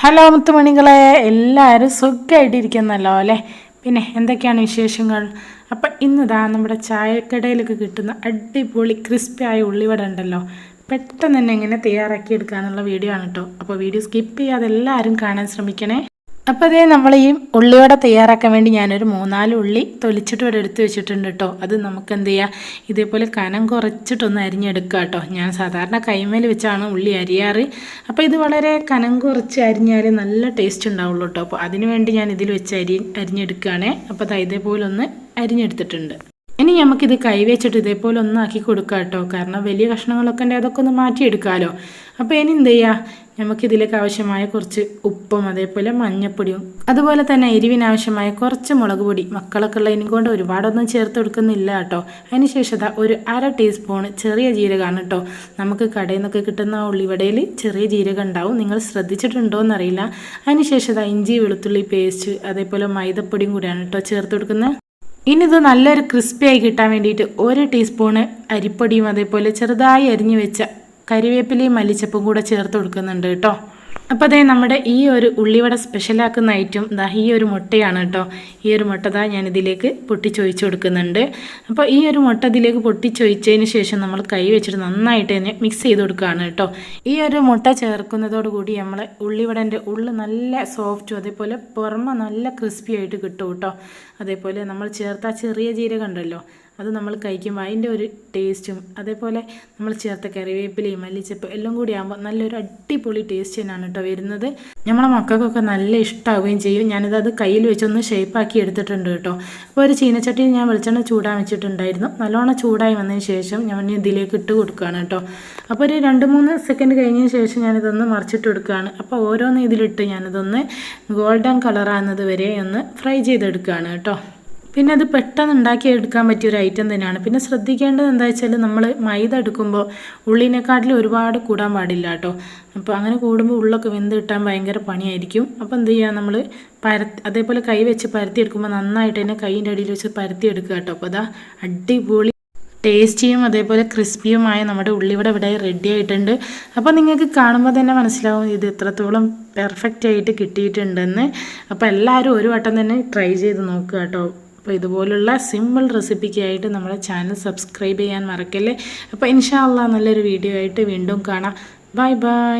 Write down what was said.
Hello മുത്തുമണികളെ എല്ലാവരും സുഖമായിട്ടിരിക്കുന്നല്ലോ അല്ലേ? പിന്നെ എന്തൊക്കെയാണ് വിശേഷങ്ങൾ? അപ്പം ഇന്നിതാ നമ്മുടെ ചായക്കടയിലൊക്കെ കിട്ടുന്ന അടിപൊളി ക്രിസ്പി ആയ ഉള്ളിവട ഉണ്ടല്ലോ. പെട്ടെന്ന് തന്നെ എങ്ങനെ തയ്യാറാക്കി എടുക്കാന്നുള്ള വീഡിയോ ആണ് കേട്ടോ. അപ്പോൾ വീഡിയോ സ്കിപ്പ് ചെയ്യാതെ എല്ലാവരും കാണാൻ ശ്രമിക്കണേ. അപ്പോൾ അതേ നമ്മൾ ഈ ഉള്ളിവട തയ്യാറാക്കാൻ വേണ്ടി ഞാനൊരു മൂന്നാൽ ഉള്ളി തൊലിച്ചിട്ട് ഇവിടെ എടുത്ത് വെച്ചിട്ടുണ്ട് കേട്ടോ. അത് നമുക്ക് എന്ത് ചെയ്യാം? ഇതേപോലെ കനം കുറച്ചിട്ടൊന്ന് അരിഞ്ഞെടുക്കുക കേട്ടോ. ഞാൻ സാധാരണ കൈമേൽ വെച്ചാണ് ഉള്ളി അരിയാറ്. അപ്പോൾ ഇത് വളരെ കനം കുറച്ച് അരിഞ്ഞാൽ നല്ല ടേസ്റ്റ് ഉണ്ടാവുള്ളൂ കേട്ടോ. അപ്പോൾ അതിനുവേണ്ടി ഞാൻ ഇതിൽ വെച്ച് അരി അരിഞ്ഞെടുക്കുകയാണേ അപ്പോൾ അത് ഇതേപോലെ ഒന്ന് അരിഞ്ഞെടുത്തിട്ടുണ്ട്. ഇനി നമുക്കിത് കൈവച്ചിട്ട് ഇതേപോലെ ഒന്നാക്കി കൊടുക്കാം കേട്ടോ. കാരണം വലിയ കഷ്ണങ്ങളൊക്കെ ഉണ്ട് അതൊക്കെ ഒന്ന് മാറ്റിയെടുക്കാമല്ലോ അപ്പോൾ ഇനി എന്ത് ചെയ്യുക നമുക്കിതിലേക്ക് ആവശ്യമായ കുറച്ച് ഉപ്പും അതേപോലെ മഞ്ഞപ്പൊടിയും അതുപോലെ തന്നെ എരിവിനാവശ്യമായ കുറച്ച് മുളക് പൊടി മക്കളൊക്കെ ഉള്ളതിനും കൊണ്ട് ഒരുപാടൊന്നും ചേർത്ത് കൊടുക്കുന്നില്ല കേട്ടോ. അതിനുശേഷം ഒരു അര ടീസ്പൂൺ ചെറിയ ജീരകമാണ് കേട്ടോ. നമുക്ക് കടയിൽ നിന്നൊക്കെ കിട്ടുന്ന ഉള്ളിവടയിൽ ചെറിയ ജീരകം ഉണ്ടാവും. നിങ്ങൾ ശ്രദ്ധിച്ചിട്ടുണ്ടോ എന്നറിയില്ല. അതിനുശേഷം ഇഞ്ചി വെളുത്തുള്ളി പേസ്റ്റ് അതേപോലെ മൈദപ്പൊടിയും കൂടിയാണ് കേട്ടോ ചേർത്ത് കൊടുക്കുന്നത്. ഇനി ഇത് നല്ലൊരു ക്രിസ്പിയായി കിട്ടാൻ വേണ്ടിയിട്ട് ഒരു ടീസ്പൂണ് അരിപ്പൊടിയും അതേപോലെ ചെറുതായി അരിഞ്ഞു വെച്ച കരിവേപ്പിലയും മല്ലിച്ചപ്പും കൂടെ ചേർത്ത് കൊടുക്കുന്നുണ്ട് കേട്ടോ. അപ്പോൾ അതേ നമ്മുടെ ഈ ഒരു ഉള്ളിവട സ്പെഷ്യലാക്കുന്ന ഐറ്റം ദാ ഈ ഒരു മുട്ടയാണ് കേട്ടോ ഈ ഒരു മുട്ട ദാ ഞാൻ ഇതിലേക്ക് പൊട്ടിച്ചൊഴിച്ച് കൊടുക്കുന്നുണ്ട്. അപ്പോൾ ഈ ഒരു മുട്ട ഇതിലേക്ക് പൊട്ടിച്ചൊഴിച്ചതിന് ശേഷം നമ്മൾ കൈ വെച്ചിട്ട് നന്നായിട്ട് തന്നെ മിക്സ് ചെയ്ത് കൊടുക്കുകയാണ് കേട്ടോ ഈ ഒരു മുട്ട ചേർക്കുന്നതോടുകൂടി നമ്മൾ ഉള്ളിവടന്റെ ഉള്ളു നല്ല സോഫ്റ്റും അതേപോലെ പുറമെ നല്ല ക്രിസ്പി ആയിട്ട് കിട്ടും കേട്ടോ അതേപോലെ നമ്മൾ ചേർത്ത ചെറിയ ജീരകം ഉണ്ടല്ലോ അത് നമ്മൾ കഴിക്കുമ്പോൾ അതിന്റെ ഒരു ടേസ്റ്റും അതേപോലെ നമ്മൾ ചേർത്ത കറിവേപ്പിലയും മല്ലിച്ചപ്പ് എല്ലാം കൂടി ആകുമ്പോൾ നല്ലൊരു അടിപൊളി ടേസ്റ്റ് തന്നെയാണ് കേട്ടോ വരുന്നത്. നമ്മളെ മക്കൾക്കൊക്കെ നല്ല ഇഷ്ടമാവുകയും ചെയ്യും. ഞാനിത് അത് കയ്യിൽ വെച്ചൊന്ന് ഷേപ്പാക്കി എടുത്തിട്ടുണ്ട് കേട്ടോ. അപ്പോൾ ഒരു ചീനച്ചട്ടിയിൽ ഞാൻ വെളിച്ചെണ്ണ ചൂടാൻ വെച്ചിട്ടുണ്ടായിരുന്നു. നല്ലോണം ചൂടായി വന്നതിന് ശേഷം ഞാൻ ഇതിലേക്ക് ഇട്ട് കൊടുക്കുകയാണ് കേട്ടോ. അപ്പോൾ ഒരു രണ്ട് മൂന്ന് സെക്കൻഡ് കഴിഞ്ഞതിന് ശേഷം ഞാനിതൊന്ന് മറിച്ചിട്ട് കൊടുക്കുകയാണ്. അപ്പോൾ ഓരോന്ന് ഇതിലിട്ട് ഞാനിതൊന്ന് ഗോൾഡൻ കളറാകുന്നത് വരെ ഒന്ന് ഫ്രൈ ചെയ്തെടുക്കുകയാണ് കേട്ടോ. പിന്നെ അത് പെട്ടെന്ന് ഉണ്ടാക്കി എടുക്കാൻ പറ്റിയ ഒരു ഐറ്റം തന്നെയാണ്. പിന്നെ ശ്രദ്ധിക്കേണ്ടത് എന്താ വെച്ചാൽ നമ്മൾ മൈദ എടുക്കുമ്പോൾ ഉള്ളിനെക്കാട്ടിൽ ഒരുപാട് കൂടാൻ പാടില്ല കേട്ടോ. അപ്പോൾ അങ്ങനെ കൂടുമ്പോൾ ഉള്ളൊക്കെ വെന്ത് കിട്ടാൻ ഭയങ്കര പണിയായിരിക്കും. അപ്പോൾ എന്ത് ചെയ്യുക നമ്മൾ പരത്തി അതേപോലെ കൈ വെച്ച് പരത്തി എടുക്കുമ്പോൾ നന്നായിട്ട് തന്നെ കൈയിന്റെ അടിയിൽ വെച്ച് പരത്തി എടുക്കുക കേട്ടോ. അപ്പോൾ അതാ അടിപൊളി ടേസ്റ്റിയും അതേപോലെ ക്രിസ്പിയുമായ നമ്മുടെ ഉള്ളിവിടെ ഇവിടെ റെഡി ആയിട്ടുണ്ട്. അപ്പോൾ നിങ്ങൾക്ക് കാണുമ്പോൾ തന്നെ മനസ്സിലാവും ഇത് എത്രത്തോളം പെർഫെക്റ്റ് ആയിട്ട് കിട്ടിയിട്ടുണ്ടെന്ന്. അപ്പോൾ എല്ലാവരും ഒരു വട്ടം തന്നെ ട്രൈ ചെയ്ത് നോക്കുക കേട്ടോ. അപ്പോൾ ഇതുപോലുള്ള സിമ്പിൾ റെസിപ്പിക്കായിട്ട് നമ്മുടെ ചാനൽ സബ്സ്ക്രൈബ് ചെയ്യാൻ മറക്കല്ലേ? അപ്പോൾ ഇൻഷാ നല്ലൊരു വീഡിയോ ആയിട്ട് വീണ്ടും കാണാം. Bye bye